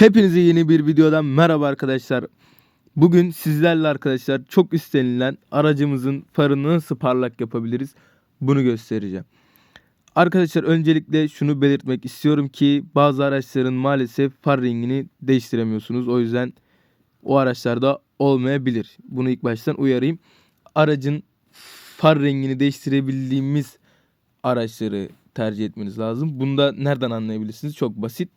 Hepinize yeni bir videodan merhaba arkadaşlar. Bugün sizlerle arkadaşlar çok istenilen aracımızın farını nasıl parlak yapabiliriz bunu göstereceğim. Arkadaşlar öncelikle şunu belirtmek istiyorum ki bazı araçların maalesef far rengini değiştiremiyorsunuz. O yüzden o araçlarda olmayabilir. Bunu ilk baştan uyarayım. Aracın far rengini değiştirebildiğimiz araçları tercih etmeniz lazım. Bunda nereden anlayabilirsiniz? Çok basit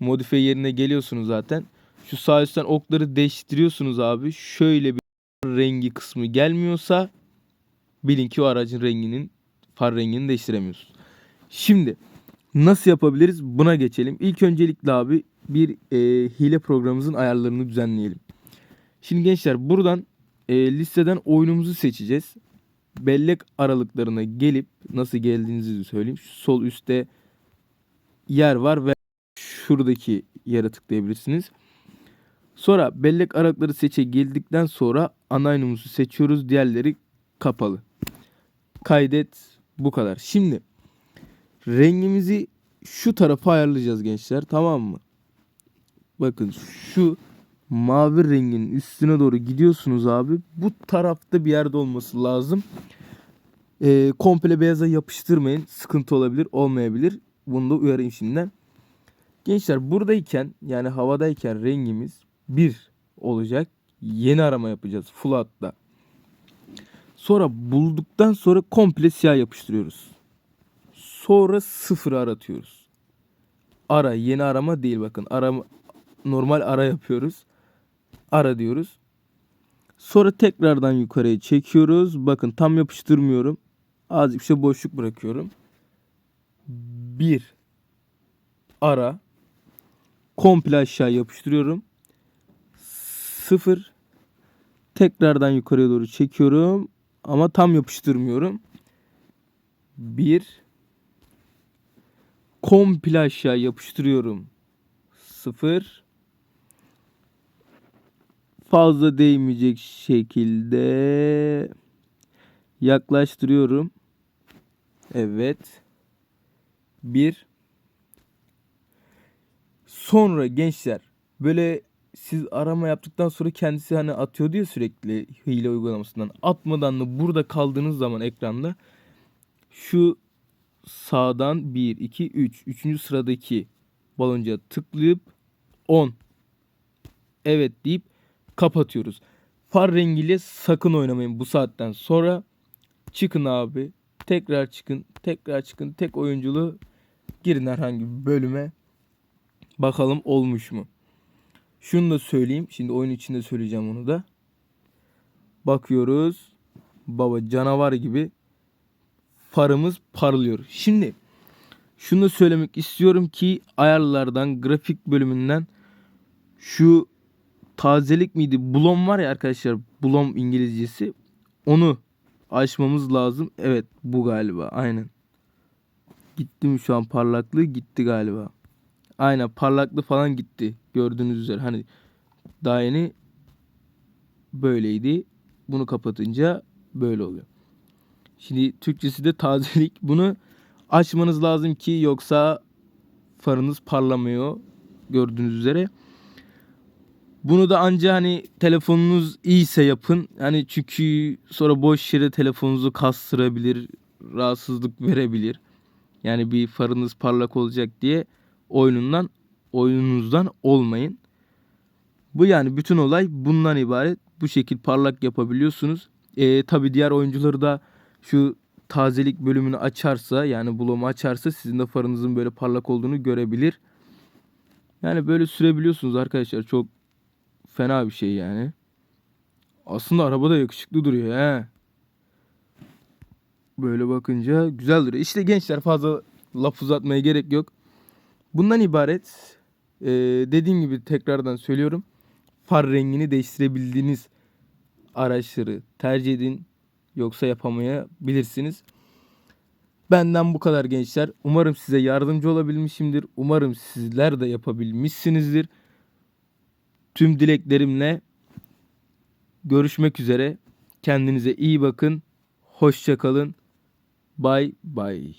modifiye yerine geliyorsunuz zaten. Şu sağ üstten okları değiştiriyorsunuz abi. Şöyle bir rengi kısmı gelmiyorsa bilin ki o aracın renginin far rengini değiştiremiyorsunuz. Şimdi nasıl yapabiliriz? Buna geçelim. İlk öncelikle abi bir e, hile programımızın ayarlarını düzenleyelim. Şimdi gençler buradan e, listeden oyunumuzu seçeceğiz. Bellek aralıklarına gelip nasıl geldiğinizi söyleyeyim. Şu sol üstte yer var ve şuradaki yere tıklayabilirsiniz. Sonra bellek aralıkları seçe geldikten sonra ana oyunumuzu seçiyoruz. Diğerleri kapalı. Kaydet bu kadar. Şimdi rengimizi şu tarafa ayarlayacağız gençler. Tamam mı? Bakın şu mavi rengin üstüne doğru gidiyorsunuz abi. Bu tarafta bir yerde olması lazım. Ee, komple beyaza yapıştırmayın. Sıkıntı olabilir, olmayabilir. Bunu da uyarayım şimdiden. Gençler buradayken yani havadayken rengimiz 1 olacak. Yeni arama yapacağız full hatta. Sonra bulduktan sonra komple siyah yapıştırıyoruz. Sonra sıfır aratıyoruz. Ara yeni arama değil bakın. Arama normal ara yapıyoruz. Ara diyoruz. Sonra tekrardan yukarıya çekiyoruz. Bakın tam yapıştırmıyorum. Azıcık bir şey boşluk bırakıyorum. Bir ara komple aşağı yapıştırıyorum. Sıfır. Tekrardan yukarıya doğru çekiyorum. Ama tam yapıştırmıyorum. Bir. Komple aşağı yapıştırıyorum. Sıfır. Fazla değmeyecek şekilde yaklaştırıyorum. Evet. Bir. Sonra gençler böyle siz arama yaptıktan sonra kendisi hani atıyordu ya sürekli hile uygulamasından. Atmadan da burada kaldığınız zaman ekranda şu sağdan 1, 2, 3. 3. sıradaki baloncuğa tıklayıp 10 evet deyip kapatıyoruz. Far rengiyle sakın oynamayın bu saatten sonra. Çıkın abi. Tekrar çıkın. Tekrar çıkın. Tek oyunculuğu girin herhangi bir bölüme. Bakalım olmuş mu? Şunu da söyleyeyim. Şimdi oyun içinde söyleyeceğim onu da. Bakıyoruz. Baba canavar gibi farımız parlıyor. Şimdi şunu da söylemek istiyorum ki ayarlardan grafik bölümünden şu tazelik miydi? Blom var ya arkadaşlar. Blom İngilizcesi. Onu açmamız lazım. Evet bu galiba. Aynen. Gitti mi şu an parlaklığı? Gitti galiba. Aynen parlaklığı falan gitti. Gördüğünüz üzere hani daha yeni böyleydi. Bunu kapatınca böyle oluyor. Şimdi Türkçesi de tazelik. Bunu açmanız lazım ki yoksa farınız parlamıyor. Gördüğünüz üzere. Bunu da anca hani telefonunuz iyiyse yapın. Hani çünkü sonra boş yere telefonunuzu kastırabilir, rahatsızlık verebilir. Yani bir farınız parlak olacak diye oyunundan oyununuzdan olmayın. Bu yani bütün olay bundan ibaret. Bu şekil parlak yapabiliyorsunuz. Ee, Tabi diğer oyuncuları da şu tazelik bölümünü açarsa yani bloğumu açarsa sizin de farınızın böyle parlak olduğunu görebilir. Yani böyle sürebiliyorsunuz arkadaşlar. Çok fena bir şey yani. Aslında araba da yakışıklı duruyor he. Böyle bakınca güzel duruyor. İşte gençler fazla laf uzatmaya gerek yok. Bundan ibaret ee, dediğim gibi tekrardan söylüyorum. Far rengini değiştirebildiğiniz araçları tercih edin. Yoksa yapamayabilirsiniz. Benden bu kadar gençler. Umarım size yardımcı olabilmişimdir. Umarım sizler de yapabilmişsinizdir. Tüm dileklerimle görüşmek üzere. Kendinize iyi bakın. Hoşça kalın. Bye bye.